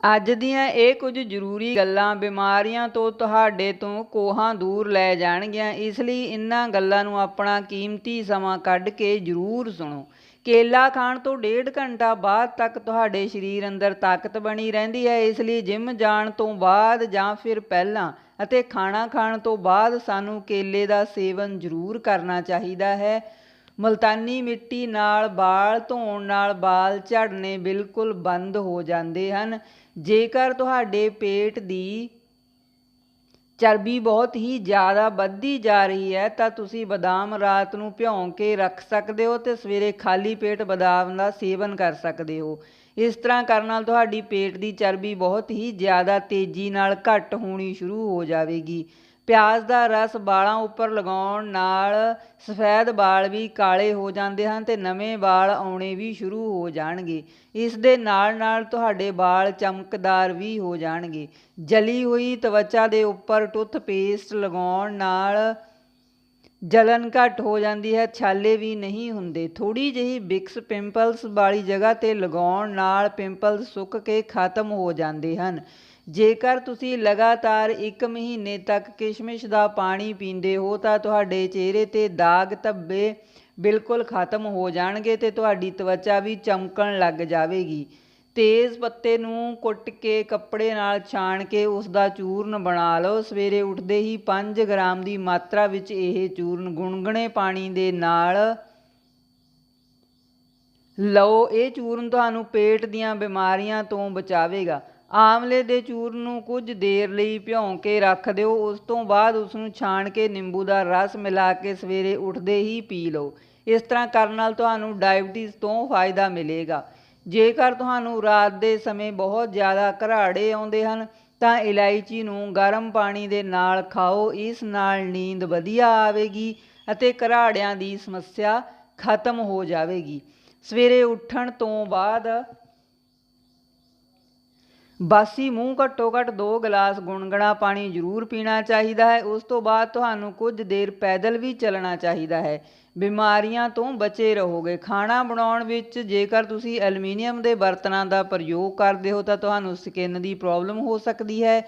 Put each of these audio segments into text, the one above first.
ਅੱਜ ਦੀਆਂ ਇਹ ਕੁਝ ਜ਼ਰੂਰੀ ਗੱਲਾਂ ਬਿਮਾਰੀਆਂ ਤੋਂ ਤੁਹਾਡੇ ਤੋਂ ਕੋਹਾਂ ਦੂਰ ਲੈ ਜਾਣਗੀਆਂ। ਇਸ ਲਈ ਇਨ੍ਹਾਂ ਗੱਲਾਂ ਨੂੰ ਆਪਣਾ ਕੀਮਤੀ ਸਮਾਂ ਕੱਢ ਕੇ ਜ਼ਰੂਰ ਸੁਣੋ। ਕੇਲਾ ਖਾਣ ਤੋਂ ਡੇਢ ਘੰਟਾ ਬਾਅਦ ਤੱਕ ਤੁਹਾਡੇ ਸਰੀਰ ਅੰਦਰ ਤਾਕਤ ਬਣੀ ਰਹਿੰਦੀ ਹੈ। ਇਸ ਲਈ ਜਿਮ ਜਾਣ ਤੋਂ ਬਾਅਦ ਜਾਂ ਫਿਰ ਪਹਿਲਾਂ ਅਤੇ ਖਾਣਾ ਖਾਣ ਤੋਂ ਬਾਅਦ ਸਾਨੂੰ ਕੇਲੇ ਦਾ ਸੇਵਨ ਜ਼ਰੂਰ ਕਰਨਾ ਚਾਹੀਦਾ ਹੈ। ਮੁਲਤਾਨੀ ਮਿੱਟੀ ਨਾਲ ਵਾਲ ਧੋਣ ਨਾਲ ਵਾਲ ਝੜਨੇ ਬਿਲਕੁਲ ਬੰਦ ਹੋ ਜਾਂਦੇ ਹਨ। ਜੇਕਰ ਤੁਹਾਡੇ ਪੇਟ ਦੀ ਚਰਬੀ ਬਹੁਤ ਹੀ ਜ਼ਿਆਦਾ ਵੱਧਦੀ ਜਾ ਰਹੀ ਹੈ, ਤਾਂ ਤੁਸੀਂ ਬਦਾਮ ਰਾਤ ਨੂੰ ਭਿਉਂ ਕੇ ਰੱਖ ਸਕਦੇ ਹੋ ਤੇ ਸਵੇਰੇ ਖਾਲੀ ਪੇਟ ਬਦਾਮ ਦਾ ਸੇਵਨ ਕਰ ਸਕਦੇ ਹੋ। ਇਸ ਤਰ੍ਹਾਂ ਕਰਨ ਨਾਲ ਤੁਹਾਡੀ ਪੇਟ ਦੀ ਚਰਬੀ ਬਹੁਤ ਹੀ ਜ਼ਿਆਦਾ ਤੇਜ਼ੀ ਨਾਲ ਘੱਟ ਹੋਣੀ ਸ਼ੁਰੂ ਹੋ ਜਾਵੇਗੀ। ਪਿਆਜ਼ ਦਾ ਰਸ ਵਾਲਾਂ ਉੱਪਰ ਲਗਾਉਣ ਨਾਲ ਸਫੈਦ ਵਾਲ ਵੀ ਕਾਲੇ ਹੋ ਜਾਂਦੇ ਹਨ ਅਤੇ ਨਵੇਂ ਵਾਲ ਆਉਣੇ ਵੀ ਸ਼ੁਰੂ ਹੋ ਜਾਣਗੇ। ਇਸ ਦੇ ਨਾਲ ਨਾਲ ਤੁਹਾਡੇ ਵਾਲ ਚਮਕਦਾਰ ਵੀ ਹੋ ਜਾਣਗੇ। ਜਲੀ ਹੋਈ ਤਵਚਾ ਦੇ ਉੱਪਰ ਟੁੱਥਪੇਸਟ ਲਗਾਉਣ ਨਾਲ ਜਲਨ ਘੱਟ ਹੋ ਜਾਂਦੀ ਹੈ, ਛਾਲੇ ਵੀ ਨਹੀਂ ਹੁੰਦੇ। ਥੋੜੀ ਜਿਹੀ ਬਿਕਸ ਪਿੰਪਲਸ ਵਾਲੀ ਜਗ੍ਹਾ ਤੇ ਲਗਾਉਣ ਨਾਲ ਪਿੰਪਲਸ ਸੁੱਕ ਕੇ ਖਤਮ ਹੋ ਜਾਂਦੇ ਹਨ। ਜੇਕਰ ਤੁਸੀਂ ਲਗਾਤਾਰ 1 ਮਹੀਨੇ ਤੱਕ ਕਿਸ਼ਮਿਸ਼ ਦਾ ਪਾਣੀ ਪੀਂਦੇ ਹੋ, ਤਾਂ ਤੁਹਾਡੇ ਚਿਹਰੇ ਤੇ ਦਾਗ ਧੱਬੇ ਬਿਲਕੁਲ ਖਤਮ ਹੋ ਜਾਣਗੇ ਤੇ ਤੁਹਾਡੀ ਤਵਚਾ ਵੀ ਚਮਕਣ ਲੱਗ ਜਾਵੇਗੀ। ਤੇਜ਼ ਪੱਤੇ ਨੂੰ ਕੁੱਟ ਕੇ ਕੱਪੜੇ ਨਾਲ ਛਾਣ ਕੇ ਉਸ ਦਾ ਚੂਰਨ ਬਣਾ ਲਓ। ਸਵੇਰੇ ਉੱਠਦੇ ਹੀ 5 ਗ੍ਰਾਮ ਦੀ ਮਾਤਰਾ ਵਿੱਚ ਇਹ ਚੂਰਨ ਗੁਣਗੁਣੇ ਪਾਣੀ ਦੇ ਨਾਲ ਲਓ। ਇਹ ਚੂਰਨ ਤੁਹਾਨੂੰ ਪੇਟ ਦੀਆਂ ਬਿਮਾਰੀਆਂ ਤੋਂ ਬਚਾਵੇਗਾ। ਆਮਲੇ ਦੇ ਚੂਰ ਨੂੰ ਕੁਝ ਦੇਰ ਲਈ ਭਿਉਂ ਕੇ ਰੱਖ ਦਿਓ, ਉਸ ਤੋਂ ਬਾਅਦ ਉਸ ਨੂੰ ਛਾਣ ਕੇ ਨਿੰਬੂ ਦਾ ਰਸ ਮਿਲਾ ਕੇ ਸਵੇਰੇ ਉੱਠਦੇ ਹੀ ਪੀ ਲਓ। ਇਸ ਤਰ੍ਹਾਂ ਕਰਨ ਨਾਲ ਤੁਹਾਨੂੰ ਡਾਇਬਟੀਜ਼ ਤੋਂ ਫਾਇਦਾ ਮਿਲੇਗਾ। ਜੇਕਰ ਤੁਹਾਨੂੰ ਰਾਤ ਦੇ ਸਮੇਂ ਬਹੁਤ ਜ਼ਿਆਦਾ ਘਰਾੜੇ ਆਉਂਦੇ ਹਨ, ਤਾਂ ਇਲਾਇਚੀ ਨੂੰ ਗਰਮ ਪਾਣੀ ਦੇ ਨਾਲ ਖਾਓ। ਇਸ ਨਾਲ ਨੀਂਦ ਵਧੀਆ ਆਵੇਗੀ ਅਤੇ ਘਰਾੜਿਆਂ ਦੀ ਸਮੱਸਿਆ ਖਤਮ ਹੋ ਜਾਵੇਗੀ। ਸਵੇਰੇ ਉੱਠਣ ਤੋਂ ਬਾਅਦ ਬਾਸੀ ਮੂੰਹ ਘੱਟੋ ਘੱਟ 2 ਗਲਾਸ ਗੁਨਗੁਣਾ ਪਾਣੀ ਜ਼ਰੂਰ ਪੀਣਾ ਚਾਹੀਦਾ ਹੈ। ਉਸ ਤੋਂ ਬਾਅਦ ਤੁਹਾਨੂੰ ਕੁਝ ਦੇਰ ਪੈਦਲ ਵੀ ਚੱਲਣਾ ਚਾਹੀਦਾ ਹੈ। ਬਿਮਾਰੀਆਂ ਤੋਂ ਬਚੇ ਰਹੋਗੇ। ਖਾਣਾ ਬਣਾਉਣ ਵਿੱਚ ਜੇਕਰ ਤੁਸੀਂ ਐਲੂਮੀਨੀਅਮ ਦੇ ਬਰਤਨਾਂ ਦਾ ਪ੍ਰਯੋਗ ਕਰਦੇ ਹੋ ਤਾਂ ਤੁਹਾਨੂੰ ਸਕਿਨ ਦੀ ਪ੍ਰੋਬਲਮ ਹੋ ਸਕਦੀ ਹੈ।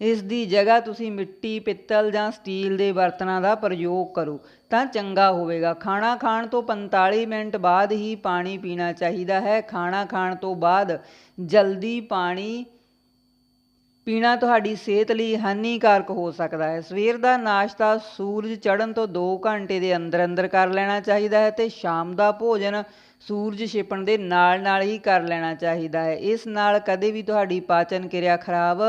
ਇਸ ਦੀ ਜਗ੍ਹਾ ਤੁਸੀਂ ਮਿੱਟੀ, ਪਿੱਤਲ ਜਾਂ ਸਟੀਲ ਦੇ ਬਰਤਨਾਂ ਦਾ ਪ੍ਰਯੋਗ ਕਰੋ ਤਾਂ ਚੰਗਾ ਹੋਵੇਗਾ। ਖਾਣਾ ਖਾਣ ਤੋਂ 45 ਮਿੰਟ ਬਾਅਦ ਹੀ ਪਾਣੀ ਪੀਣਾ ਚਾਹੀਦਾ ਹੈ। ਖਾਣਾ ਖਾਣ ਤੋਂ ਬਾਅਦ ਜਲਦੀ ਪਾਣੀ ਪੀਣਾ ਤੁਹਾਡੀ ਸਿਹਤ ਲਈ ਹਾਨੀਕਾਰਕ ਹੋ ਸਕਦਾ ਹੈ। ਸਵੇਰ ਦਾ ਨਾਸ਼ਤਾ ਸੂਰਜ ਚੜ੍ਹਨ ਤੋਂ 2 ਘੰਟੇ ਦੇ ਅੰਦਰ ਅੰਦਰ ਕਰ ਲੈਣਾ ਚਾਹੀਦਾ ਹੈ ਤੇ ਸ਼ਾਮ ਦਾ ਭੋਜਨ ਸੂਰਜ ਛਿਪਣ ਦੇ ਨਾਲ ਨਾਲ ਹੀ ਕਰ ਲੈਣਾ ਚਾਹੀਦਾ ਹੈ। ਇਸ ਨਾਲ ਕਦੇ ਵੀ ਤੁਹਾਡੀ ਪਾਚਨ ਕਿਰਿਆ ਖਰਾਬ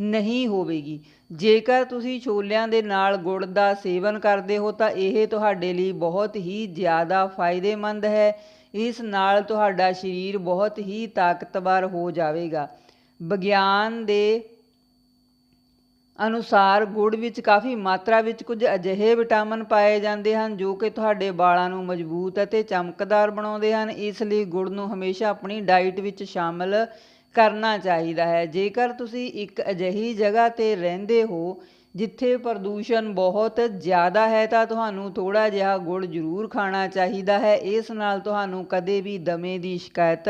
ਨਹੀਂ ਹੋਵੇਗੀ। ਜੇਕਰ ਤੁਸੀਂ ਛੋਲਿਆਂ ਦੇ ਨਾਲ ਗੁੜ ਦਾ ਸੇਵਨ ਕਰਦੇ ਹੋ ਤਾਂ ਇਹ ਤੁਹਾਡੇ ਲਈ ਬਹੁਤ ਹੀ ਜ਼ਿਆਦਾ ਫਾਇਦੇਮੰਦ ਹੈ। ਇਸ ਨਾਲ ਤੁਹਾਡਾ ਸਰੀਰ ਬਹੁਤ ਹੀ ਤਾਕਤਵਰ ਹੋ ਜਾਵੇਗਾ। ਵਿਗਿਆਨ ਦੇ ਅਨੁਸਾਰ ਗੁੜ ਵਿੱਚ ਕਾਫੀ ਮਾਤਰਾ ਵਿੱਚ ਕੁਝ ਅਜਿਹੇ ਵਿਟਾਮਿਨ ਪਾਏ ਜਾਂਦੇ ਹਨ ਜੋ ਕਿ ਤੁਹਾਡੇ ਵਾਲਾਂ ਨੂੰ ਮਜ਼ਬੂਤ ਅਤੇ ਚਮਕਦਾਰ ਬਣਾਉਂਦੇ ਹਨ। ਇਸ ਲਈ ਗੁੜ ਨੂੰ ਹਮੇਸ਼ਾ ਆਪਣੀ ਡਾਈਟ ਵਿੱਚ ਸ਼ਾਮਲ ਕਰਨਾ ਚਾਹੀਦਾ ਹੈ। ਜੇਕਰ ਤੁਸੀਂ ਇੱਕ ਅਜਿਹੀ ਜਗ੍ਹਾ ਤੇ ਰਹਿੰਦੇ ਹੋ ਜਿੱਥੇ ਪ੍ਰਦੂਸ਼ਣ ਬਹੁਤ ਜ਼ਿਆਦਾ ਹੈ ਤਾਂ ਤੁਹਾਨੂੰ ਥੋੜਾ ਜਿਹਾ ਗੁੜ ਜ਼ਰੂਰ ਖਾਣਾ ਚਾਹੀਦਾ ਹੈ। ਇਸ ਨਾਲ ਤੁਹਾਨੂੰ ਕਦੇ ਵੀ ਦਮੇ ਦੀ ਸ਼ਿਕਾਇਤ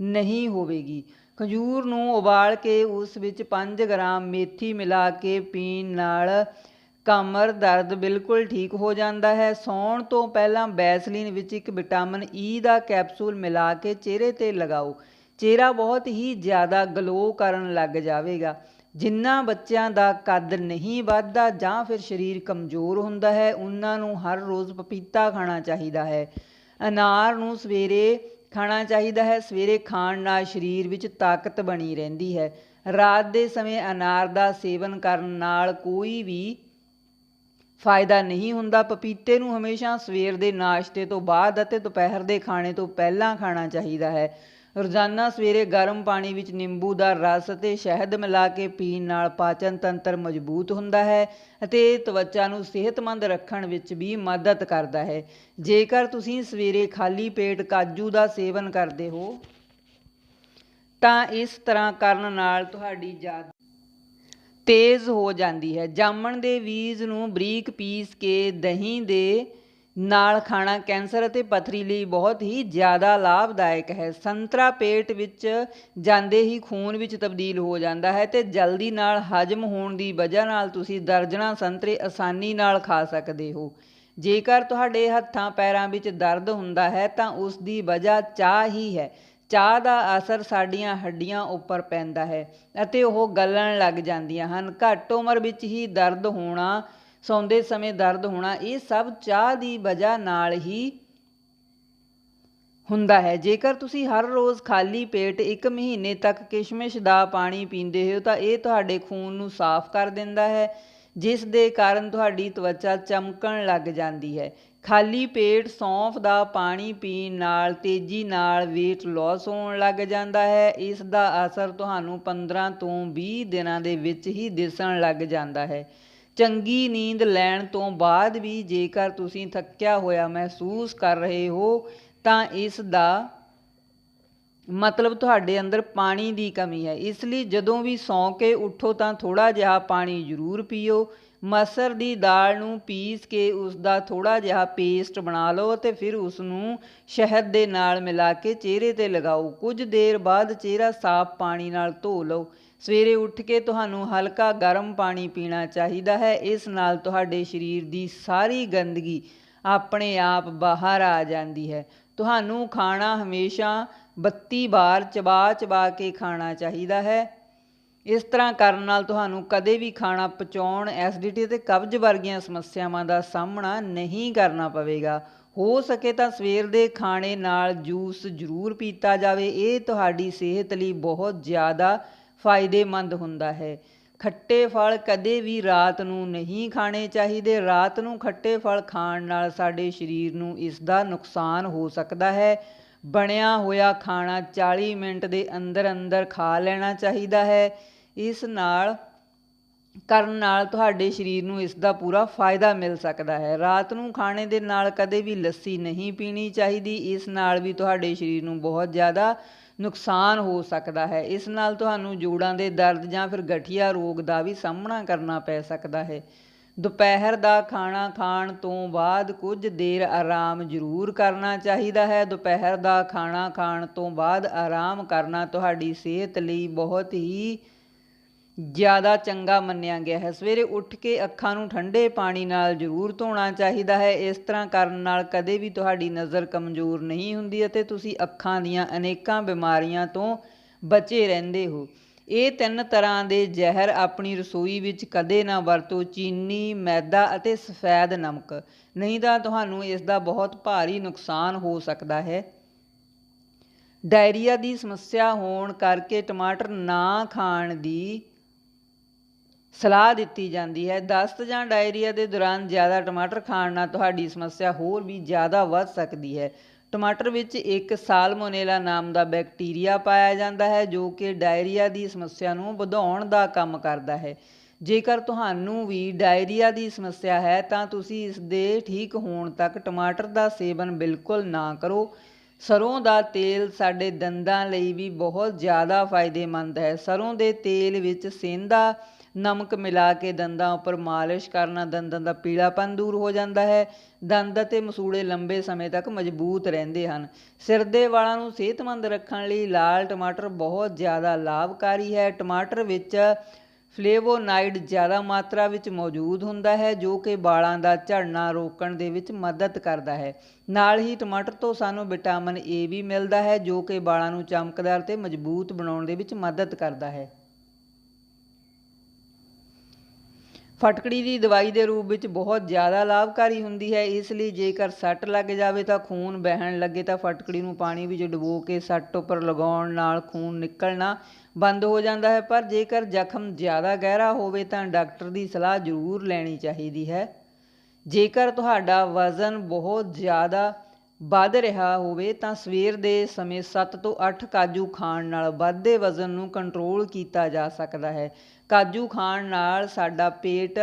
ਨਹੀਂ ਹੋਵੇਗੀ। ਖਜੂਰ ਨੂੰ ਉਬਾਲ ਕੇ ਉਸ ਵਿੱਚ 5 ਗ੍ਰਾਮ ਮੇਥੀ ਮਿਲਾ ਕੇ ਪੀਣ ਨਾਲ ਕਮਰ ਦਰਦ ਬਿਲਕੁਲ ਠੀਕ ਹੋ ਜਾਂਦਾ ਹੈ। ਸੌਣ ਤੋਂ ਪਹਿਲਾਂ ਬੈਸਲੀਨ ਵਿੱਚ ਇੱਕ ਵਿਟਾਮਿਨ ਈ ਦਾ ਕੈਪਸੂਲ ਮਿਲਾ ਕੇ ਚਿਹਰੇ ਤੇ ਲਗਾਓ। ਚਿਹਰਾ ਬਹੁਤ ਹੀ ਜ਼ਿਆਦਾ ਗਲੋ ਕਰਨ ਲੱਗ ਜਾਵੇਗਾ। ਜਿਨ੍ਹਾਂ ਬੱਚਿਆਂ ਦਾ ਕੱਦ ਨਹੀਂ ਵੱਧਦਾ ਜਾਂ ਫਿਰ ਸਰੀਰ ਕਮਜ਼ੋਰ ਹੁੰਦਾ ਹੈ, ਉਹਨਾਂ ਨੂੰ ਹਰ ਰੋਜ਼ ਪਪੀਤਾ ਖਾਣਾ ਚਾਹੀਦਾ ਹੈ। ਅਨਾਰ ਨੂੰ ਸਵੇਰੇ ਖਾਣਾ ਚਾਹੀਦਾ ਹੈ, ਸਵੇਰੇ ਖਾਣ ਨਾਲ ਸਰੀਰ ਵਿੱਚ ਤਾਕਤ ਬਣੀ ਰਹਿੰਦੀ ਹੈ। ਰਾਤ ਦੇ ਸਮੇਂ ਅਨਾਰ ਦਾ ਸੇਵਨ ਕਰਨ ਨਾਲ ਕੋਈ ਵੀ ਫਾਇਦਾ ਨਹੀਂ ਹੁੰਦਾ। ਪਪੀਤੇ ਨੂੰ ਹਮੇਸ਼ਾ ਸਵੇਰ ਦੇ ਨਾਸ਼ਤੇ ਤੋਂ ਬਾਅਦ ਅਤੇ ਦੁਪਹਿਰ ਦੇ ਖਾਣੇ ਤੋਂ ਪਹਿਲਾਂ ਖਾਣਾ ਚਾਹੀਦਾ ਹੈ। ਰੋਜ਼ਾਨਾ ਸਵੇਰੇ ਗਰਮ ਪਾਣੀ ਵਿੱਚ ਨਿੰਬੂ ਦਾ ਰਸ ਅਤੇ ਸ਼ਹਿਦ ਮਿਲਾ ਕੇ ਪੀਣ ਨਾਲ ਪਾਚਨ ਤੰਤਰ ਮਜ਼ਬੂਤ ਹੁੰਦਾ ਹੈ ਅਤੇ ਤਵਚਾ ਨੂੰ ਸਿਹਤਮੰਦ ਰੱਖਣ ਵਿੱਚ ਵੀ ਮਦਦ ਕਰਦਾ ਹੈ। ਜੇਕਰ ਤੁਸੀਂ ਸਵੇਰੇ ਖਾਲੀ ਪੇਟ ਕਾਜੂ ਦਾ ਸੇਵਨ ਕਰਦੇ ਹੋ, ਤਾਂ ਇਸ ਤਰ੍ਹਾਂ ਕਰਨ ਨਾਲ ਤੁਹਾਡੀ ਯਾਦ ਤੇਜ਼ ਹੋ ਜਾਂਦੀ ਹੈ। ਜਾਮਣ ਦੇ ਬੀਜ ਨੂੰ ਬਰੀਕ ਪੀਸ ਕੇ ਦਹੀਂ ਦੇ ਨਾਲ ਖਾਣਾ ਕੈਂਸਰ ਅਤੇ ਪਥਰੀ ਲਈ ਬਹੁਤ ਹੀ ਜ਼ਿਆਦਾ ਲਾਭਦਾਇਕ ਹੈ। ਸੰਤਰਾ ਪੇਟ ਵਿੱਚ ਜਾਂਦੇ ਹੀ ਖੂਨ ਵਿੱਚ ਤਬਦੀਲ ਹੋ ਜਾਂਦਾ ਹੈ ਤੇ ਜਲਦੀ ਨਾਲ ਹਜਮ ਹੋਣ ਦੀ ਵਜ੍ਹਾ ਨਾਲ ਤੁਸੀਂ ਦਰਜਨਾਂ ਸੰਤਰੇ ਆਸਾਨੀ ਨਾਲ ਖਾ ਸਕਦੇ ਹੋ। ਜੇਕਰ ਤੁਹਾਡੇ ਹੱਥਾਂ ਪੈਰਾਂ ਵਿੱਚ ਦਰਦ ਹੁੰਦਾ ਹੈ ਤਾਂ ਉਸ ਦੀ ਵਜ੍ਹਾ ਚਾਹ ਹੀ ਹੈ। ਚਾਹ ਦਾ ਅਸਰ ਸਾਡੀਆਂ ਹੱਡੀਆਂ ਉੱਪਰ ਪੈਂਦਾ ਹੈ ਅਤੇ ਉਹ ਗਲਣ ਲੱਗ ਜਾਂਦੀਆਂ ਹਨ। ਘੱਟ ਉਮਰ ਵਿੱਚ ਹੀ ਦਰਦ ਹੋਣਾ ਸੌਂਦੇ ਸਮੇਂ ਦਰਦ ਹੋਣਾ, ਇਹ ਸਭ ਚਾਹ ਦੀ ਵਜ੍ਹਾ ਨਾਲ ਹੀ ਹੁੰਦਾ ਹੈ। ਜੇਕਰ ਤੁਸੀਂ ਹਰ ਰੋਜ਼ ਖਾਲੀ ਪੇਟ ਇੱਕ ਮਹੀਨੇ ਤੱਕ ਕਿਸ਼ਮਿਸ਼ ਦਾ ਪਾਣੀ ਪੀਂਦੇ ਹੋ, ਤਾਂ ਇਹ ਤੁਹਾਡੇ ਖੂਨ ਨੂੰ ਸਾਫ਼ ਕਰ ਦਿੰਦਾ ਹੈ, ਜਿਸ ਦੇ ਕਾਰਨ ਤੁਹਾਡੀ ਤਵਚਾ ਚਮਕਣ ਲੱਗ ਜਾਂਦੀ ਹੈ। ਖਾਲੀ ਪੇਟ ਸੌਂਫ ਦਾ ਪਾਣੀ ਪੀਣ ਨਾਲ ਤੇਜ਼ੀ ਨਾਲ weight loss ਹੋਣ ਲੱਗ ਜਾਂਦਾ ਹੈ। ਇਸ ਦਾ ਅਸਰ ਤੁਹਾਨੂੰ 15 ਤੋਂ 20 ਦਿਨਾਂ ਦੇ ਵਿੱਚ ਹੀ ਦਿਸਣ ਲੱਗ ਜਾਂਦਾ ਹੈ। ਚੰਗੀ ਨੀਂਦ ਲੈਣ ਤੋਂ ਬਾਅਦ ਵੀ ਜੇਕਰ ਤੁਸੀਂ ਥੱਕਿਆ ਹੋਇਆ ਮਹਿਸੂਸ ਕਰ ਰਹੇ ਹੋ, ਤਾਂ ਇਸ ਦਾ ਮਤਲਬ ਤੁਹਾਡੇ ਅੰਦਰ ਪਾਣੀ ਦੀ ਕਮੀ ਹੈ। ਇਸ ਲਈ ਜਦੋਂ ਵੀ ਸੌਂ ਕੇ ਉੱਠੋ ਤਾਂ ਥੋੜਾ ਜਿਹਾ ਪਾਣੀ ਜ਼ਰੂਰ ਪੀਓ। ਮਸਰ ਦੀ ਦਾਲ ਨੂੰ ਪੀਸ ਕੇ ਉਸ ਦਾ ਥੋੜਾ ਜਿਹਾ ਪੇਸਟ ਬਣਾ ਲਓ ਅਤੇ ਫਿਰ ਉਸ ਨੂੰ ਸ਼ਹਿਦ ਦੇ ਨਾਲ ਮਿਲਾ ਕੇ ਚਿਹਰੇ ਤੇ ਲਗਾਓ। ਕੁਝ ਦੇਰ ਬਾਅਦ ਚਿਹਰਾ ਸਾਫ਼ ਪਾਣੀ ਨਾਲ ਧੋ ਲਓ। ਸਵੇਰੇ ਉੱਠ ਕੇ ਤੁਹਾਨੂੰ ਹਲਕਾ ਗਰਮ ਪਾਣੀ ਪੀਣਾ ਚਾਹੀਦਾ ਹੈ। ਇਸ ਨਾਲ ਤੁਹਾਡੇ ਸਰੀਰ ਦੀ ਸਾਰੀ ਗੰਦਗੀ ਆਪਣੇ ਆਪ ਬਾਹਰ ਆ ਜਾਂਦੀ ਹੈ। ਤੁਹਾਨੂੰ ਖਾਣਾ ਹਮੇਸ਼ਾ 32 ਵਾਰ ਚਬਾ ਚਬਾ ਕੇ ਖਾਣਾ ਚਾਹੀਦਾ ਹੈ। ਇਸ ਤਰ੍ਹਾਂ ਕਰਨ ਨਾਲ ਤੁਹਾਨੂੰ ਕਦੇ ਵੀ ਖਾਣਾ ਪਚਾਉਣ, ਐਸਿਡਿਟੀ ਅਤੇ ਕਬਜ਼ ਵਰਗੀਆਂ ਸਮੱਸਿਆਵਾਂ ਦਾ ਸਾਹਮਣਾ ਨਹੀਂ ਕਰਨਾ ਪਵੇਗਾ। ਹੋ ਸਕੇ ਤਾਂ ਸਵੇਰ ਦੇ ਖਾਣੇ ਨਾਲ ਜੂਸ ਜ਼ਰੂਰ ਪੀਤਾ ਜਾਵੇ। ਇਹ ਤੁਹਾਡੀ ਸਿਹਤ ਲਈ ਬਹੁਤ ਜ਼ਿਆਦਾ ਫਾਇਦੇਮੰਦ ਹੁੰਦਾ ਹੈ। ਖੱਟੇ ਫਲ ਕਦੇ ਵੀ ਰਾਤ ਨੂੰ ਨਹੀਂ ਖਾਣੇ ਚਾਹੀਦੇ। ਰਾਤ ਨੂੰ ਖੱਟੇ ਫਲ ਖਾਣ ਨਾਲ ਸਾਡੇ ਸਰੀਰ ਨੂੰ ਇਸ ਦਾ ਨੁਕਸਾਨ ਹੋ ਸਕਦਾ ਹੈ। ਬਣਿਆ ਹੋਇਆ ਖਾਣਾ 40 ਮਿੰਟ ਦੇ ਅੰਦਰ ਅੰਦਰ ਖਾ ਲੈਣਾ ਚਾਹੀਦਾ ਹੈ। ਇਸ ਨਾਲ, ਕਰਨ ਨਾਲ ਤੁਹਾਡੇ ਸਰੀਰ ਨੂੰ ਇਸ ਦਾ ਪੂਰਾ ਫਾਇਦਾ ਮਿਲ ਸਕਦਾ ਹੈ। ਰਾਤ ਨੂੰ ਖਾਣੇ ਦੇ ਨਾਲ ਕਦੇ ਵੀ ਲੱਸੀ ਨਹੀਂ ਪੀਣੀ ਚਾਹੀਦੀ। ਇਸ ਨਾਲ ਵੀ ਤੁਹਾਡੇ ਸਰੀਰ ਨੂੰ ਬਹੁਤ ਜ਼ਿਆਦਾ ਨੁਕਸਾਨ ਹੋ ਸਕਦਾ ਹੈ। ਇਸ ਨਾਲ ਤੁਹਾਨੂੰ ਜੋੜਾਂ ਦੇ ਦਰਦ ਜਾਂ ਫਿਰ ਗਠੀਆ ਰੋਗ ਦਾ ਵੀ ਸਾਹਮਣਾ ਕਰਨਾ ਪੈ ਸਕਦਾ ਹੈ। ਦੁਪਹਿਰ ਦਾ ਖਾਣਾ ਖਾਣ ਤੋਂ ਬਾਅਦ ਕੁਝ ਦੇਰ ਆਰਾਮ ਜ਼ਰੂਰ ਕਰਨਾ ਚਾਹੀਦਾ ਹੈ। ਦੁਪਹਿਰ ਦਾ ਖਾਣਾ ਖਾਣ ਤੋਂ ਬਾਅਦ ਆਰਾਮ ਕਰਨਾ ਤੁਹਾਡੀ ਸਿਹਤ ਲਈ ਬਹੁਤ ਹੀ ਜ਼ਿਆਦਾ ਚੰਗਾ ਮੰਨਿਆ ਗਿਆ ਹੈ। ਸਵੇਰੇ ਉੱਠ ਕੇ ਅੱਖਾਂ ਨੂੰ ਠੰਡੇ ਪਾਣੀ ਨਾਲ ਜ਼ਰੂਰ ਧੋਣਾ ਚਾਹੀਦਾ ਹੈ। ਇਸ ਤਰ੍ਹਾਂ ਕਰਨ ਨਾਲ ਕਦੇ ਵੀ ਤੁਹਾਡੀ ਨਜ਼ਰ ਕਮਜ਼ੋਰ ਨਹੀਂ ਹੁੰਦੀ ਅਤੇ ਤੁਸੀਂ ਅੱਖਾਂ ਦੀਆਂ ਅਨੇਕਾਂ ਬਿਮਾਰੀਆਂ ਤੋਂ ਬਚੇ ਰਹਿੰਦੇ ਹੋ। ਇਹ ਤਿੰਨ ਤਰ੍ਹਾਂ ਦੇ ਜ਼ਹਿਰ ਆਪਣੀ ਰਸੋਈ ਵਿੱਚ ਕਦੇ ਨਾ ਵਰਤੋ। ਚੀਨੀ, ਮੈਦਾ ਅਤੇ ਸਫੈਦ ਨਮਕ। ਨਹੀਂ ਤਾਂ ਤੁਹਾਨੂੰ ਇਸ ਦਾ ਬਹੁਤ ਭਾਰੀ ਨੁਕਸਾਨ ਹੋ ਸਕਦਾ ਹੈ। ਡਾਇਰੀਆ ਦੀ ਸਮੱਸਿਆ ਹੋਣ ਕਰਕੇ ਟਮਾਟਰ ਨਾ ਖਾਣ ਦੀ ਸਲਾਹ ਦਿੱਤੀ ਜਾਂਦੀ ਹੈ। ਦਸਤ ਜਾਂ ਡਾਇਰੀਆ ਦੇ ਦੌਰਾਨ ਜ਼ਿਆਦਾ ਟਮਾਟਰ ਖਾਣ ਨਾਲ ਤੁਹਾਡੀ ਸਮੱਸਿਆ ਹੋਰ ਵੀ ਜ਼ਿਆਦਾ ਵੱਧ ਸਕਦੀ ਹੈ। ਟਮਾਟਰ ਵਿੱਚ ਇੱਕ ਸਾਲਮੋਨੇਲਾ ਨਾਮ ਦਾ ਬੈਕਟੀਰੀਆ ਪਾਇਆ ਜਾਂਦਾ ਹੈ, ਜੋ ਕਿ ਡਾਇਰੀਆ ਦੀ ਸਮੱਸਿਆ ਨੂੰ ਵਧਾਉਣ ਦਾ ਕੰਮ ਕਰਦਾ ਹੈ। ਜੇਕਰ ਤੁਹਾਨੂੰ ਵੀ ਡਾਇਰੀਆ ਦੀ ਸਮੱਸਿਆ ਹੈ, ਤਾਂ ਤੁਸੀਂ ਇਸ ਦੇ ਠੀਕ ਹੋਣ ਤੱਕ ਟਮਾਟਰ ਦਾ ਸੇਵਨ ਬਿਲਕੁਲ ਨਾ ਕਰੋ। ਸਰੋਂ ਦਾ ਤੇਲ ਸਾਡੇ ਦੰਦਾਂ ਲਈ ਵੀ ਬਹੁਤ ਜ਼ਿਆਦਾ ਫਾਇਦੇਮੰਦ ਹੈ। ਸਰੋਂ ਦੇ ਤੇਲ ਵਿੱਚ ਸੇਂਦਾ ਨਮਕ ਮਿਲਾ ਕੇ ਦੰਦਾਂ ਉੱਪਰ ਮਾਲਿਸ਼ ਕਰਨਾ ਦੰਦਾਂ ਦਾ ਪੀਲਾਪਨ ਦੂਰ ਹੋ ਜਾਂਦਾ ਹੈ। ਦੰਦ ਅਤੇ ਮਸੂੜੇ ਲੰਬੇ ਸਮੇਂ ਤੱਕ ਮਜ਼ਬੂਤ ਰਹਿੰਦੇ ਹਨ। ਸਿਰ ਦੇ ਵਾਲਾਂ ਨੂੰ ਸਿਹਤਮੰਦ ਰੱਖਣ ਲਈ ਲਾਲ ਟਮਾਟਰ ਬਹੁਤ ਜ਼ਿਆਦਾ ਲਾਭਕਾਰੀ ਹੈ। ਟਮਾਟਰ ਵਿੱਚ ਫਲੇਵੋਨਾਈਡ ਜ਼ਿਆਦਾ ਮਾਤਰਾ ਵਿੱਚ ਮੌਜੂਦ ਹੁੰਦਾ ਹੈ, ਜੋ ਕਿ ਵਾਲਾਂ ਦਾ ਝੜਨਾ ਰੋਕਣ ਦੇ ਵਿੱਚ ਮਦਦ ਕਰਦਾ ਹੈ। ਨਾਲ ਹੀ ਟਮਾਟਰ ਤੋਂ ਸਾਨੂੰ ਵਿਟਾਮਿਨ ਏ ਵੀ ਮਿਲਦਾ ਹੈ, ਜੋ ਕਿ ਵਾਲਾਂ ਨੂੰ ਚਮਕਦਾਰ ਤੇ ਮਜ਼ਬੂਤ ਬਣਾਉਣ ਦੇ ਵਿੱਚ ਮਦਦ ਕਰਦਾ ਹੈ। ਫਟਕੜੀ ਦੀ ਦਵਾਈ ਦੇ ਰੂਪ ਵਿੱਚ ਬਹੁਤ ਜ਼ਿਆਦਾ ਲਾਭਕਾਰੀ ਹੁੰਦੀ ਹੈ, ਇਸ ਲਈ ਜੇਕਰ ਸੱਟ ਲੱਗ ਜਾਵੇ ਤਾਂ ਖੂਨ ਵਹਿਣ ਲੱਗੇ ਤਾਂ ਫਟਕੜੀ ਨੂੰ ਪਾਣੀ ਵਿੱਚ ਡੁਬੋ ਕੇ ਸੱਟ ਉੱਪਰ ਲਗਾਉਣ ਨਾਲ ਖੂਨ ਨਿਕਲਣਾ ਬੰਦ ਹੋ ਜਾਂਦਾ ਹੈ, ਪਰ ਜੇਕਰ ਜ਼ਖਮ ਜ਼ਿਆਦਾ ਗਹਿਰਾ ਹੋਵੇ ਤਾਂ ਡਾਕਟਰ ਦੀ ਸਲਾਹ ਜ਼ਰੂਰ ਲੈਣੀ ਚਾਹੀਦੀ ਹੈ। ਜੇਕਰ ਤੁਹਾਡਾ ਵਜ਼ਨ ਬਹੁਤ ਜ਼ਿਆਦਾ ਵੱਧ ਰਿਹਾ ਹੋਵੇ ਤਾਂ ਸਵੇਰ ਦੇ ਸਮੇਂ 7 ਤੋਂ 8 ਕਾਜੂ ਖਾਣ ਨਾਲ ਵੱਧਦੇ ਵਜ਼ਨ ਨੂੰ ਕੰਟਰੋਲ ਕੀਤਾ ਜਾ ਸਕਦਾ ਹੈ। ਕਾਜੂ ਖਾਣ ਨਾਲ ਸਾਡਾ ਪੇਟ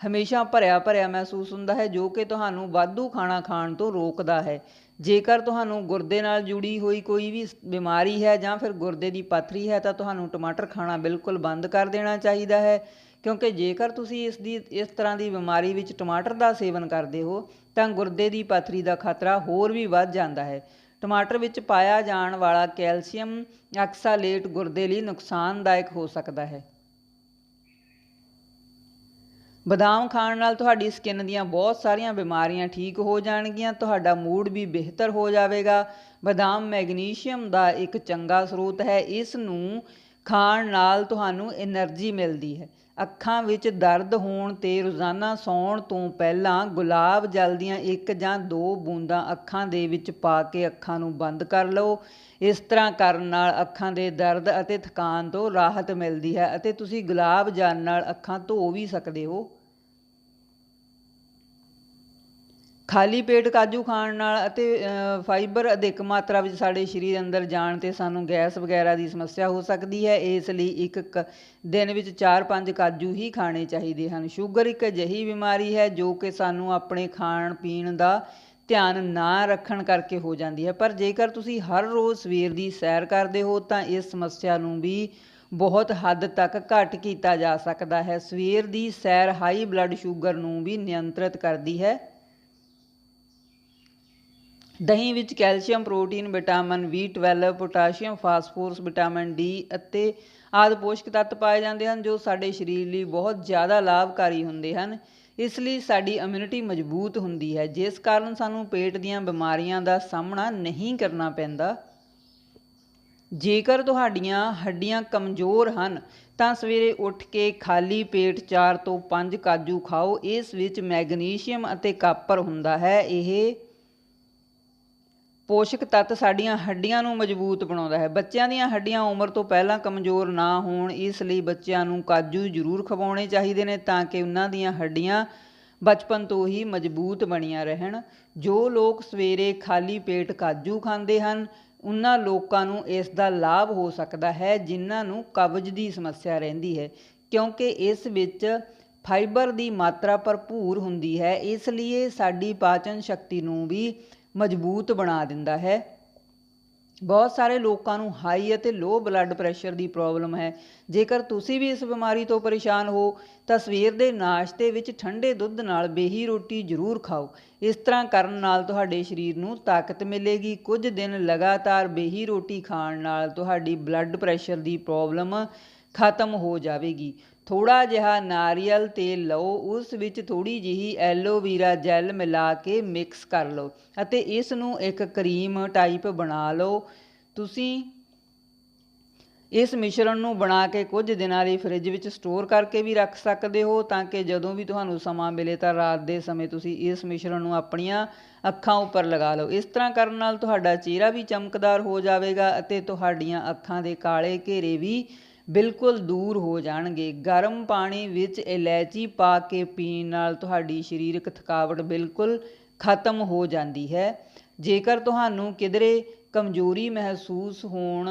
ਹਮੇਸ਼ਾ ਭਰਿਆ ਭਰਿਆ ਮਹਿਸੂਸ ਹੁੰਦਾ ਹੈ, ਜੋ ਕਿ ਤੁਹਾਨੂੰ ਵਾਧੂ ਖਾਣਾ ਖਾਣ ਤੋਂ ਰੋਕਦਾ ਹੈ। ਜੇਕਰ ਤੁਹਾਨੂੰ ਗੁਰਦੇ ਨਾਲ ਜੁੜੀ ਹੋਈ ਕੋਈ ਵੀ ਬਿਮਾਰੀ ਹੈ ਜਾਂ ਫਿਰ ਗੁਰਦੇ ਦੀ ਪੱਥਰੀ ਹੈ ਤਾਂ ਤੁਹਾਨੂੰ ਟਮਾਟਰ ਖਾਣਾ ਬਿਲਕੁਲ ਬੰਦ ਕਰ ਦੇਣਾ ਚਾਹੀਦਾ ਹੈ, ਕਿਉਂਕਿ ਜੇਕਰ ਤੁਸੀਂ ਇਸ ਦੀ, ਇਸ ਤਰ੍ਹਾਂ ਦੀ ਬਿਮਾਰੀ ਵਿੱਚ ਟਮਾਟਰ ਦਾ ਸੇਵਨ ਕਰਦੇ ਹੋ ਤਾਂ ਗੁਰਦੇ ਦੀ ਪਥਰੀ ਦਾ ਖਤਰਾ ਹੋਰ ਵੀ ਵੱਧ ਜਾਂਦਾ ਹੈ। ਟਮਾਟਰ ਵਿੱਚ ਪਾਇਆ ਜਾਣ ਵਾਲਾ ਕੈਲਸ਼ੀਅਮ ਆਕਸਾਲੇਟ ਗੁਰਦੇ ਲਈ ਨੁਕਸਾਨਦਾਇਕ ਹੋ ਸਕਦਾ ਹੈ। ਬਦਾਮ ਖਾਣ ਨਾਲ ਤੁਹਾਡੀ ਸਕਿਨ ਦੀਆਂ ਬਹੁਤ ਸਾਰੀਆਂ ਬਿਮਾਰੀਆਂ ਠੀਕ ਹੋ ਜਾਣਗੀਆਂ, ਤੁਹਾਡਾ ਮੂਡ ਵੀ ਬਿਹਤਰ ਹੋ ਜਾਵੇਗਾ। ਬਦਾਮ ਮੈਗਨੀਸ਼ੀਅਮ ਦਾ ਇੱਕ ਚੰਗਾ ਸਰੋਤ ਹੈ, ਇਸ ਨੂੰ ਖਾਣ ਨਾਲ ਤੁਹਾਨੂੰ એનર્ਜੀ ਮਿਲਦੀ ਹੈ। ਅੱਖਾਂ ਵਿੱਚ ਦਰਦ ਹੋਣ ਤੇ ਰੋਜ਼ਾਨਾ ਸੌਣ ਤੋਂ ਪਹਿਲਾਂ ਗੁਲਾਬ ਜਲ ਦੀਆਂ ਇੱਕ ਜਾਂ ਦੋ ਬੂੰਦਾਂ ਅੱਖਾਂ ਦੇ ਵਿੱਚ ਪਾ ਕੇ ਅੱਖਾਂ ਨੂੰ ਬੰਦ ਕਰ ਲਓ। ਇਸ ਤਰ੍ਹਾਂ ਕਰਨ ਨਾਲ ਅੱਖਾਂ ਦੇ ਦਰਦ ਅਤੇ ਥਕਾਨ ਤੋਂ ਰਾਹਤ ਮਿਲਦੀ ਹੈ ਅਤੇ ਤੁਸੀਂ ਗੁਲਾਬ ਜਲ ਨਾਲ ਅੱਖਾਂ ਧੋ ਵੀ ਸਕਦੇ ਹੋ। ਖਾਲੀ ਪੇਟ ਕਾਜੂ ਖਾਣ ਨਾਲ ਅਤੇ ਫਾਈਬਰ ਅਧਿਕ ਮਾਤਰਾ ਵਿੱਚ ਸਾਡੇ ਸਰੀਰ ਅੰਦਰ ਜਾਣ ਤੇ ਸਾਨੂੰ ਗੈਸ ਵਗੈਰਾ ਦੀ ਸਮੱਸਿਆ ਹੋ ਸਕਦੀ ਹੈ। ਇਸ ਲਈ ਇੱਕ ਕ- ਦਿਨ ਵਿੱਚ 4-5 ਕਾਜੂ ਹੀ ਖਾਣੇ ਚਾਹੀਦੇ ਹਨ। ਸ਼ੂਗਰ ਇੱਕ ਅਜਿਹੀ ਬਿਮਾਰੀ ਹੈ ਜੋ ਕਿ ਸਾਨੂੰ ਆਪਣੇ ਖਾਣ ਪੀਣ ਦਾ ਧਿਆਨ ਨਾ ਰੱਖਣ ਕਰਕੇ ਹੋ ਜਾਂਦੀ ਹੈ। ਪਰ ਜੇਕਰ ਤੁਸੀਂ ਹਰ ਰੋਜ਼ ਸਵੇਰ ਦੀ ਸੈਰ ਕਰਦੇ ਹੋ ਤਾਂ ਇਸ ਸਮੱਸਿਆ ਨੂੰ ਵੀ ਬਹੁਤ ਹੱਦ ਤੱਕ ਘੱਟ ਕੀਤਾ ਜਾ ਸਕਦਾ ਹੈ। ਸਵੇਰ ਦੀ ਸੈਰ ਹਾਈ ਬਲੱਡ ਸ਼ੂਗਰ ਨੂੰ ਵੀ ਨਿਯੰਤਰਿਤ ਕਰਦੀ ਹੈ। ਦਹੀਂ ਵਿੱਚ calcium, protein, vitamin B12 potassium, phosphorus, vitamin D ਅਤੇ ਆਦਿ ਪੋਸ਼ਕ ਤੱਤ ਪਾਏ ਜਾਂਦੇ ਹਨ ਜੋ ਸਾਡੇ ਸਰੀਰ ਲਈ ਬਹੁਤ ਜ਼ਿਆਦਾ ਲਾਭਕਾਰੀ ਹੁੰਦੇ ਹਨ। ਇਸ ਲਈ ਸਾਡੀ ਇਮਿਊਨਿਟੀ ਮਜ਼ਬੂਤ ਹੁੰਦੀ ਹੈ। ਜਿਸ ਕਾਰਨ ਸਾਨੂੰ ਪੇਟ ਦੀਆਂ ਬਿਮਾਰੀਆਂ ਦਾ ਸਾਹਮਣਾ ਨਹੀਂ ਕਰਨਾ ਪੈਂਦਾ। ਜੇਕਰ ਤੁਹਾਡੀਆਂ ਹੱਡੀਆਂ ਕਮਜ਼ੋਰ ਹਨ, ਤਾਂ ਸਵੇਰੇ ਉੱਠ ਕੇ ਖਾਲੀ ਪੇਟ 4 ਤੋਂ 5 ਕਾਜੂ ਖਾਓ। ਇਸ ਵਿੱਚ ਮੈਗਨੀਸ਼ੀਅਮ ਅਤੇ ਕਾਪਰ ਹੁੰਦਾ ਹੈ। ਇਹ ਪੋਸ਼ਕ ਤੱਤ ਸਾਡੀਆਂ ਹੱਡੀਆਂ ਨੂੰ ਮਜ਼ਬੂਤ ਬਣਾਉਂਦਾ ਹੈ। ਬੱਚਿਆਂ ਦੀਆਂ ਹੱਡੀਆਂ ਉਮਰ ਤੋਂ ਪਹਿਲਾਂ ਕਮਜ਼ੋਰ ਨਾ ਹੋਣ, ਇਸ ਲਈ ਬੱਚਿਆਂ ਨੂੰ ਕਾਜੂ ਜ਼ਰੂਰ ਖਵਾਉਣੇ ਚਾਹੀਦੇ ਨੇ ਤਾਂ ਕਿ ਉਹਨਾਂ ਦੀਆਂ ਹੱਡੀਆਂ ਬਚਪਨ ਤੋਂ ਹੀ ਮਜ਼ਬੂਤ ਬਣੀਆਂ ਰਹਿਣ। ਜੋ ਲੋਕ ਸਵੇਰੇ ਖਾਲੀ ਪੇਟ ਕਾਜੂ ਖਾਂਦੇ ਹਨ, ਉਹਨਾਂ ਲੋਕਾਂ ਨੂੰ ਇਸ ਦਾ ਲਾਭ ਹੋ ਸਕਦਾ ਹੈ, ਜਿਨ੍ਹਾਂ ਨੂੰ ਕਬਜ਼ ਦੀ ਸਮੱਸਿਆ ਰਹਿੰਦੀ ਹੈ, ਕਿਉਂਕਿ ਇਸ ਵਿੱਚ ਫਾਈਬਰ ਦੀ ਮਾਤਰਾ ਭਰਪੂਰ ਹੁੰਦੀ ਹੈ। ਇਸ ਲਈ ਸਾਡੀ ਪਾਚਨ ਸ਼ਕਤੀ ਨੂੰ ਵੀ ਮਜ਼ਬੂਤ ਬਣਾ ਦਿੰਦਾ ਹੈ। ਬਹੁਤ ਸਾਰੇ ਲੋਕਾਂ ਨੂੰ ਹਾਈ ਅਤੇ ਲੋ ਬਲੱਡ ਪ੍ਰੈਸ਼ਰ ਦੀ ਪ੍ਰੋਬਲਮ ਹੈ। ਜੇਕਰ ਤੁਸੀਂ ਵੀ ਇਸ ਬਿਮਾਰੀ ਤੋਂ ਪਰੇਸ਼ਾਨ ਹੋ, ਤਾਂ ਸਵੇਰ ਦੇ ਨਾਸ਼ਤੇ ਵਿੱਚ ਠੰਡੇ ਦੁੱਧ ਨਾਲ ਬੇਹੀ ਰੋਟੀ ਜ਼ਰੂਰ ਖਾਓ। ਇਸ ਤਰ੍ਹਾਂ ਕਰਨ ਨਾਲ ਤੁਹਾਡੇ ਸਰੀਰ ਨੂੰ ਤਾਕਤ ਮਿਲੇਗੀ। ਕੁਝ ਦਿਨ ਲਗਾਤਾਰ ਬੇਹੀ ਰੋਟੀ ਖਾਣ ਨਾਲ ਤੁਹਾਡੀ ਬਲੱਡ ਪ੍ਰੈਸ਼ਰ ਦੀ ਪ੍ਰੋਬਲਮ ਖਤਮ ਹੋ ਜਾਵੇਗੀ। ਥੋੜਾ ਜਿਹਾ ਨਾਰੀਅਲ ਤੇਲ ਲਓ, ਉਸ ਵਿੱਚ ਥੋੜੀ ਜਿਹੀ ਐਲੋਵੀਰਾ ਜੈਲ ਮਿਲਾ ਕੇ ਮਿਕਸ ਕਰ ਲਓ ਅਤੇ ਇਸ ਨੂੰ ਇੱਕ ਕਰੀਮ ਟਾਈਪ ਬਣਾ ਲਓ। ਤੁਸੀਂ ਇਸ ਮਿਸ਼ਰਣ ਨੂੰ ਬਣਾ ਕੇ ਕੁਝ ਦਿਨਾਂ ਲਈ ਫ੍ਰਿਜ ਵਿੱਚ ਸਟੋਰ ਕਰਕੇ ਵੀ ਰੱਖ ਸਕਦੇ ਹੋ ਤਾਂ ਕਿ ਜਦੋਂ ਵੀ ਤੁਹਾਨੂੰ ਸਮਾਂ ਮਿਲੇ ਤਾਂ ਰਾਤ ਦੇ ਸਮੇਂ ਤੁਸੀਂ ਇਸ ਮਿਸ਼ਰਣ ਨੂੰ ਆਪਣੀਆਂ ਅੱਖਾਂ ਉੱਪਰ ਲਗਾ ਲਓ। ਇਸ ਤਰ੍ਹਾਂ ਕਰਨ ਨਾਲ ਤੁਹਾਡਾ ਚਿਹਰਾ ਵੀ ਚਮਕਦਾਰ ਹੋ ਜਾਵੇਗਾ ਅਤੇ ਤੁਹਾਡੀਆਂ ਅੱਖਾਂ ਦੇ ਕਾਲੇ ਘੇਰੇ ਵੀ ਬਿਲਕੁਲ ਦੂਰ ਹੋ ਜਾਣਗੇ। ਗਰਮ ਪਾਣੀ ਵਿੱਚ ਇਲਾਇਚੀ ਪਾ ਕੇ ਪੀਣ ਨਾਲ ਤੁਹਾਡੀ ਸਰੀਰਕ ਥਕਾਵਟ ਬਿਲਕੁਲ ਖਤਮ ਹੋ ਜਾਂਦੀ ਹੈ। ਜੇਕਰ ਤੁਹਾਨੂੰ ਕਿਧਰੇ ਕਮਜ਼ੋਰੀ ਮਹਿਸੂਸ ਹੋਣ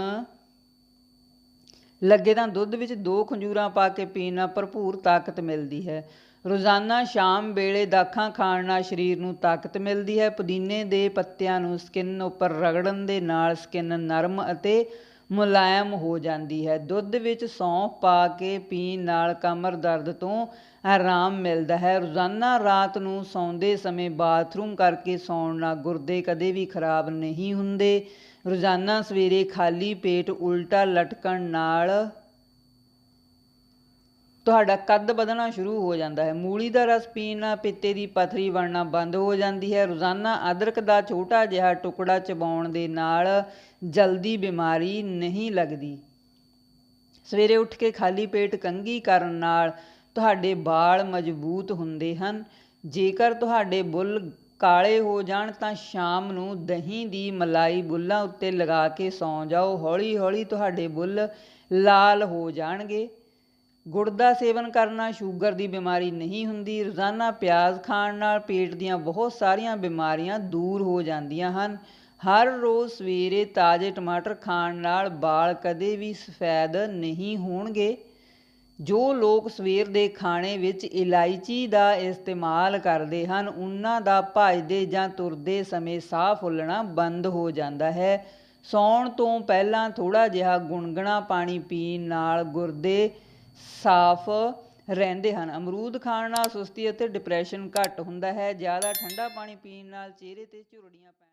ਲੱਗੇ ਤਾਂ ਦੁੱਧ ਵਿੱਚ ਦੋ ਖੰਜੂਰਾਂ ਪਾ ਕੇ ਪੀਣ ਨਾਲ ਭਰਪੂਰ ਤਾਕਤ ਮਿਲਦੀ ਹੈ। ਰੋਜ਼ਾਨਾ ਸ਼ਾਮ ਵੇਲੇ ਦਾਖਾਂ ਖਾਣ ਨਾਲ ਸਰੀਰ ਨੂੰ ਤਾਕਤ ਮਿਲਦੀ ਹੈ। ਪੁਦੀਨੇ ਦੇ ਪੱਤਿਆਂ ਨੂੰ ਸਕਿਨ ਉੱਪਰ ਰਗੜਨ ਦੇ ਨਾਲ ਸਕਿਨ ਨਰਮ ਅਤੇ ਮੁਲਾਇਮ ਹੋ ਜਾਂਦੀ ਹੈ। ਦੁੱਧ ਵਿੱਚ ਸੌਂਫ ਪਾ ਕੇ ਪੀਣ ਨਾਲ ਕਮਰ ਦਰਦ ਤੋਂ ਆਰਾਮ ਮਿਲਦਾ ਹੈ। ਰੋਜ਼ਾਨਾ ਰਾਤ ਨੂੰ ਸੌਂਦੇ ਸਮੇਂ ਬਾਥਰੂਮ ਕਰਕੇ ਸੌਣ ਨਾਲ ਗੁਰਦੇ ਕਦੇ ਵੀ ਖਰਾਬ ਨਹੀਂ ਹੁੰਦੇ। ਰੋਜ਼ਾਨਾ ਸਵੇਰੇ ਖਾਲੀ ਪੇਟ ਉਲਟਾ ਲਟਕਣ ਨਾਲ ਤੁਹਾਡਾ ਕੱਦ ਵਧਣਾ ਸ਼ੁਰੂ ਹੋ ਜਾਂਦਾ ਹੈ। ਮੂਲੀ ਦਾ ਰਸ ਪੀਣ ਨਾਲ ਪਿੱਤੇ ਦੀ ਪਥਰੀ ਬਣਨਾ ਬੰਦ ਹੋ ਜਾਂਦੀ ਹੈ। ਰੋਜ਼ਾਨਾ ਅਦਰਕ ਦਾ ਛੋਟਾ ਜਿਹਾ ਟੁਕੜਾ ਚਬਾਉਣ ਦੇ ਨਾਲ ਜਲਦੀ ਬਿਮਾਰੀ ਨਹੀਂ ਲੱਗਦੀ। ਸਵੇਰੇ ਉੱਠ ਕੇ ਖਾਲੀ ਪੇਟ ਕੰਘੀ ਕਰਨ ਨਾਲ ਤੁਹਾਡੇ ਵਾਲ ਮਜ਼ਬੂਤ ਹੁੰਦੇ ਹਨ। ਜੇਕਰ ਤੁਹਾਡੇ ਬੁੱਲ ਕਾਲੇ ਹੋ ਜਾਣ ਤਾਂ ਸ਼ਾਮ ਨੂੰ ਦਹੀਂ ਦੀ ਮਲਾਈ ਬੁੱਲਾਂ ਉੱਤੇ ਲਗਾ ਕੇ ਸੌਂ ਜਾਓ। ਹੌਲੀ ਹੌਲੀ ਤੁਹਾਡੇ ਬੁੱਲ ਲਾਲ ਹੋ ਜਾਣਗੇ। ਗੁੜ ਦਾ ਸੇਵਨ ਕਰਨਾ ਸ਼ੂਗਰ ਦੀ ਬਿਮਾਰੀ ਨਹੀਂ ਹੁੰਦੀ, ਰੋਜ਼ਾਨਾ ਪਿਆਜ਼ ਖਾਣ ਨਾਲ ਪੇਟ ਦੀਆਂ ਬਹੁਤ ਸਾਰੀਆਂ ਬਿਮਾਰੀਆਂ ਦੂਰ ਹੋ ਜਾਂਦੀਆਂ ਹਨ। ਹਰ ਰੋਜ਼ ਸਵੇਰੇ ਤਾਜ਼ੇ ਟਮਾਟਰ ਖਾਣ ਨਾਲ ਵਾਲ ਕਦੇ ਵੀ ਸਫੈਦ ਨਹੀਂ ਹੋਣਗੇ। ਜੋ ਲੋਕ ਸਵੇਰ ਦੇ ਖਾਣੇ ਵਿੱਚ ਇਲਾਇਚੀ ਦਾ ਇਸਤੇਮਾਲ ਕਰਦੇ ਹਨ, ਉਹਨਾਂ ਦਾ ਭੱਜਦੇ ਜਾਂ ਤੁਰਦੇ ਸਮੇਂ ਸਾਹ ਫੁੱਲਣਾ ਬੰਦ ਹੋ ਜਾਂਦਾ ਹੈ। ਸੌਣ ਤੋਂ ਪਹਿਲਾਂ ਥੋੜਾ ਜਿਹਾ ਗੁਨਗੁਣਾ ਪਾਣੀ ਪੀਣ ਨਾਲ ਗੁਰਦੇ ਸਾਫ਼ ਰਹਿੰਦੇ ਹਨ। ਅਮਰੂਦ ਖਾਣ ਨਾਲ ਸੁਸਤੀ ਅਤੇ ਡਿਪਰੈਸ਼ਨ ਘੱਟ ਹੁੰਦਾ ਹੈ। ਜ਼ਿਆਦਾ ਠੰਡਾ ਪਾਣੀ ਪੀਣ ਨਾਲ ਚਿਹਰੇ ਤੇ ਝੁਰੜੀਆਂ ਪੈਣ